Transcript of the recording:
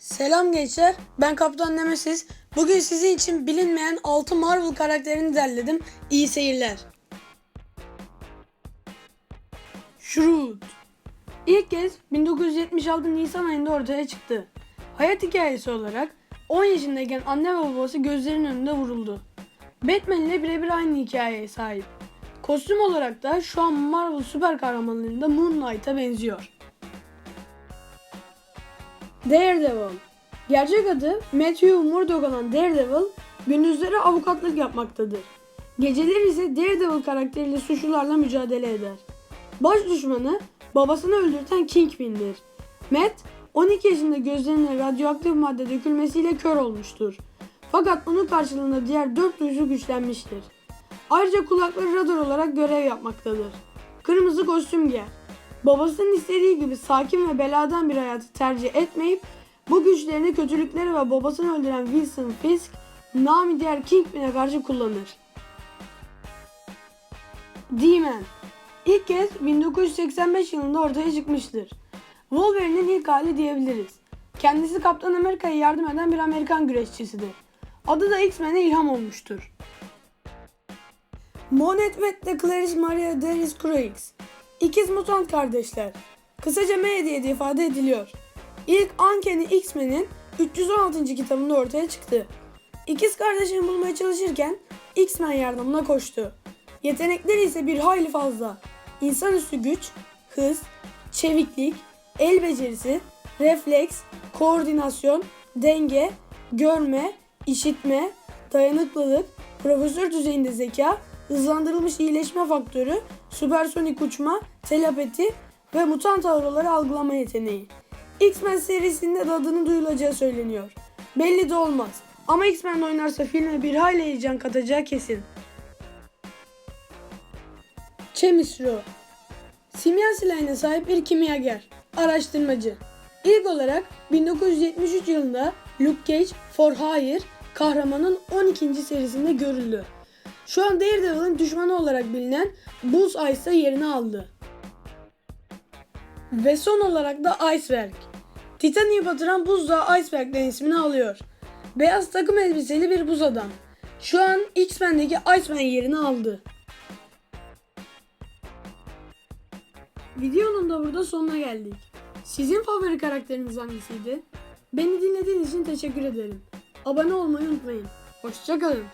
Selam gençler, ben Kaptan Nemesis. Bugün sizin için bilinmeyen 6 Marvel karakterini derledim. İyi seyirler. Shroud İlk kez 1976 Nisan ayında ortaya çıktı. Hayat hikayesi olarak 10 yaşındayken anne ve babası gözlerinin önünde vuruldu. Batman ile birebir aynı hikayeye sahip. Kostüm olarak da şu an Marvel süper kahramanlarında Moon Knight'a benziyor. Daredevil Gerçek adı Matthew Murdock olan Daredevil, gündüzleri avukatlık yapmaktadır. Geceleri ise Daredevil karakteriyle suçlularla mücadele eder. Baş düşmanı babasını öldürten Kingpin'dir. Matt, 12 yaşında gözlerine radyoaktif madde dökülmesiyle kör olmuştur. Fakat bunun karşılığında diğer dört duyusu güçlenmiştir. Ayrıca kulakları radar olarak görev yapmaktadır. Kırmızı kostüm giyer. Babasının istediği gibi sakin ve beladan bir hayatı tercih etmeyip bu güçlerini kötülükleri ve babasını öldüren Wilson Fisk, Nami diğer Kingpin'e karşı kullanır. D-Man İlk kez 1985 yılında ortaya çıkmıştır. Wolverine'in ilk hali diyebiliriz. Kendisi Kaptan Amerika'ya yardım eden bir Amerikan güreşçisidir. Adı da X-Men'e ilham olmuştur. Monet ve Clarice Maria Darius Croix İkiz mutant kardeşler. Kısaca M diye de ifade ediliyor. İlk Uncanny X-Men'in 316. kitabında ortaya çıktı. İkiz kardeşini bulmaya çalışırken X-Men yardımına koştu. Yetenekleri ise bir hayli fazla. İnsanüstü güç, hız, çeviklik, el becerisi, refleks, koordinasyon, denge, görme, işitme, dayanıklılık, profesör düzeyinde zeka, hızlandırılmış iyileşme faktörü, süpersonik uçma, telepati ve mutant auraları algılama yeteneği. X-Men serisinde de adının duyulacağı söyleniyor. Belli de olmaz. Ama X-Men oynarsa filme bir hayli heyecan katacağı kesin. Chemistro Simya silahına sahip bir kimyager, araştırmacı. İlk olarak 1973 yılında Luke Cage For Hire kahramanın 12. serisinde görüldü. Şu an Daredevil'ın düşmanı olarak bilinen Bullseye'sa yerini aldı. Ve son olarak da Iceberg. Titanic'i batıran buzdağı Iceberg'den ismini alıyor. Beyaz takım elbiseli bir buz adam. Şu an X-Men'deki Iceman yerini aldı. Videonun da burada sonuna geldik. Sizin favori karakteriniz hangisiydi? Beni dinlediğiniz için teşekkür ederim. Abone olmayı unutmayın. Hoşçakalın.